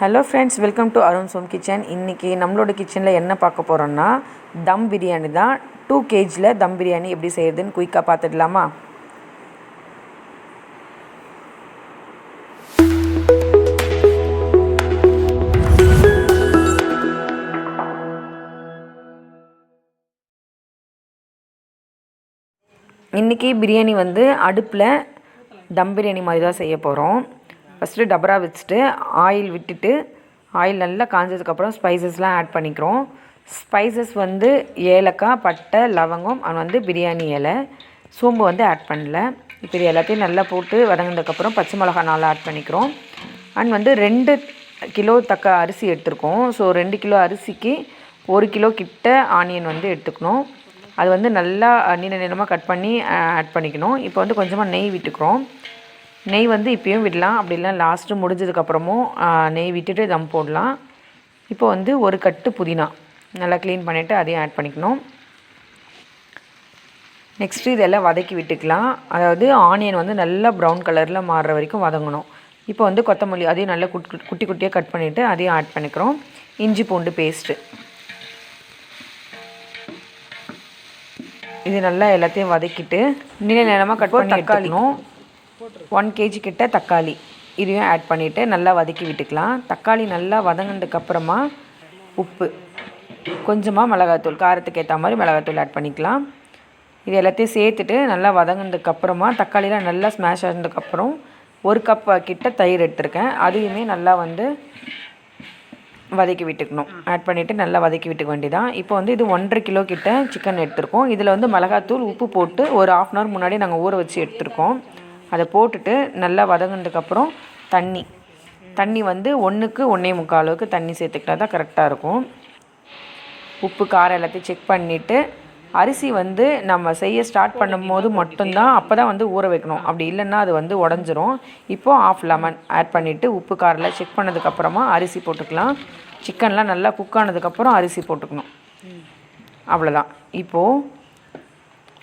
Hello friends welcome to Arun Som kitchen இன்றைக்கி நம்மளோட கிச்சனில் என்ன பார்க்க போகிறோன்னா தம் பிரியாணி தான். டூ கேஜியில் தம் பிரியாணி எப்படி செய்கிறதுன்னு குயிக்காக பார்த்துடலாமா? இன்றைக்கி பிரியாணி வந்து அடுப்பில் தம் பிரியாணி மாதிரி தான் செய்ய போகிறோம் ஃபஸ்ட்டு டபரா வச்சுட்டு ஆயில் விட்டுட்டு ஆயில் நல்லா காஞ்சதுக்கப்புறம் ஸ்பைசஸ்லாம் ஆட் பண்ணிக்கிறோம். ஸ்பைசஸ் வந்து ஏலக்காய் பட்டை லவங்கம் அண்ட் வந்து பிரியாணி இலை. சோம்பு வந்து ஆட் பண்ணல. இப்போ எல்லாத்தையும் நல்லா போட்டு வதங்கினதுக்கப்புறம் பச்சை மிளகா நாலு ஆட் பண்ணிக்கிறோம். அண்ட் வந்து ரெண்டு கிலோ தக்க அரிசி எடுத்திருக்கோம். ஸோ ரெண்டு கிலோ அரிசிக்கு ஒரு கிலோ கிட்ட ஆனியன் வந்து எடுத்துக்கணும். அது வந்து நல்லா நீள நீளமாக கட் பண்ணி ஆட் பண்ணிக்கணும். இப்போ வந்து கொஞ்சமாக நெய் விட்டுக்கிறோம். நெய் வந்து இப்பயும் விடலாம். அப்படி இல்லை லாஸ்ட்டு முடிஞ்சதுக்கப்புறமும் நெய் விட்டுட்டு தம் போடலாம். இப்போ வந்து ஒரு கட்டு புதினா. நல்லா க்ளீன் பண்ணிவிட்டு அதையும் ஆட் பண்ணிக்கணும். நெக்ஸ்ட்டு இதெல்லாம் வதக்கி விட்டுக்கலாம். அதாவது ஆனியன் வந்து நல்லா ப்ரௌன் கலரில் மாறுற வரைக்கும் வதங்கணும். இப்போ வந்து கொத்தமல்லி அதையும் நல்லா குட்டி குட்டி குட்டியாக கட் பண்ணிவிட்டு அதையும் ஆட் பண்ணிக்கிறோம். இஞ்சி பூண்டு பேஸ்ட்டு இது நல்லா எல்லாத்தையும் வதக்கிட்டு நீல நேரமாக கட் பண்ணி தக்காளினும் ஒன் கேஜி கிட்ட தக்காளி. இதையும் ஆட் பண்ணிவிட்டு நல்லா வதக்கி விட்டுக்கலாம். தக்காளி நல்லா வதங்கினதுக்கப்புறமா உப்பு. கொஞ்சமாக மிளகாத்தூள் காரத்துக்கு ஏற்ற மாதிரி மிளகாத்தூள் ஆட் பண்ணிக்கலாம். இது எல்லாத்தையும் சேர்த்துட்டு நல்லா வதங்கினதுக்கப்புறமா தக்காளிலாம் நல்லா ஸ்மாஷ் ஆனதுக்கப்புறம் ஒரு கப் கிட்ட தயிர் எடுத்திருக்கேன். அதையுமே நல்லா வந்து வதக்கி விட்டுக்கணும். ஆட் பண்ணிவிட்டு நல்லா வதக்கி விட்டுக்க வேண்டியதான் இப்போ வந்து இது ஒன்றரை கிலோ கிட்ட சிக்கன் எடுத்திருக்கோம். இதில் வந்து மிளகாத்தூள் உப்பு போட்டு ஒரு ஆஃப் அன் ஹவர் முன்னாடி நாங்கள் ஊற வச்சு எடுத்திருக்கோம். அதை போட்டுட்டு நல்லா வதங்கினதுக்கப்புறம் தண்ணி. தண்ணி வந்து ஒன்றுக்கு ஒன்றே முக்கால் அளவுக்கு தண்ணி சேர்த்துக்கிட்டா தான் கரெக்டாக இருக்கும். உப்பு காரம் எல்லாத்தையும் செக் பண்ணிவிட்டு அரிசி வந்து நம்ம செய்ய ஸ்டார்ட் பண்ணும்போது மட்டும்தான் அப்போ தான் வந்து ஊற வைக்கணும். அப்படி இல்லைன்னா அது வந்து உடஞ்சிரும். இப்போது ஆஃப் லெமன் ஆட் பண்ணிவிட்டு உப்பு காரில் செக் பண்ணதுக்கப்புறமா அரிசி போட்டுக்கலாம். சிக்கன்லாம் நல்லா குக் ஆனதுக்கப்புறம் அரிசி போட்டுக்கணும். அவ்வளோதான் இப்போது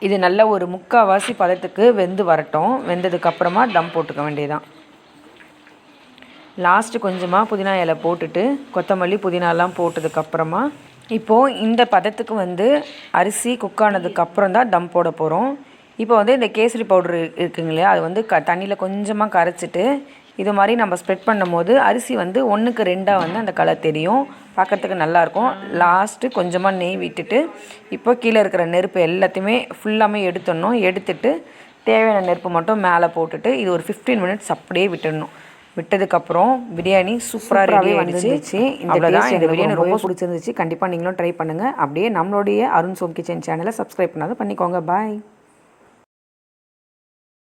இது நல்ல ஒரு முக்கால்வாசி பதத்துக்கு வெந்து வரட்டும். வெந்ததுக்கப்புறமா தம் போட்டுக்க வேண்டியதான் லாஸ்ட்டு கொஞ்சமாக புதினா இலை போட்டுட்டு கொத்தமல்லி புதினாலாம் போட்டதுக்கப்புறமா இப்போது இந்த பதத்துக்கு வந்து அரிசி குக் ஆனதுக்கப்புறம் தான் தம் போட போகிறோம் இப்போ வந்து இந்த கேசரி பவுட்ரு இருக்குங்க இல்லையா அது வந்து க தண்ணியில் கொஞ்சமாக கரைச்சிட்டு இது மாதிரி நம்ம ஸ்ப்ரெட் பண்ணும்போது அரிசி வந்து ஒன்றுக்கு ரெண்டாக வந்து அந்த கலர் தெரியும். பார்க்குறதுக்கு நல்லாயிருக்கும் லாஸ்ட்டு கொஞ்சமாக நெய் விட்டுட்டு இப்போ கீழே இருக்கிற நெருப்பு எல்லாத்தையுமே ஃபுல்லாமே எடுத்துடணும். எடுத்துட்டு தேவையான நெருப்பு மட்டும் மேலே போட்டுட்டு இது ஒரு ஃபிஃப்டீன் மினிட்ஸ் அப்படியே விட்டுடணும். விட்டதுக்கப்புறம் பிரியாணி சூப்பராக ரெடி வந்துருச்சு அவ்வளோதான் இந்த பிரியாணி ரொம்ப பிடிச்சிருந்துச்சு. கண்டிப்பாக நீங்களும் ட்ரை பண்ணுங்கள் அப்படியே நம்மளுடைய அருண் சோம் கிச்சன் சேனலை சப்ஸ்கிரைப் பண்ணாத பண்ணிக்கோங்க. பாய்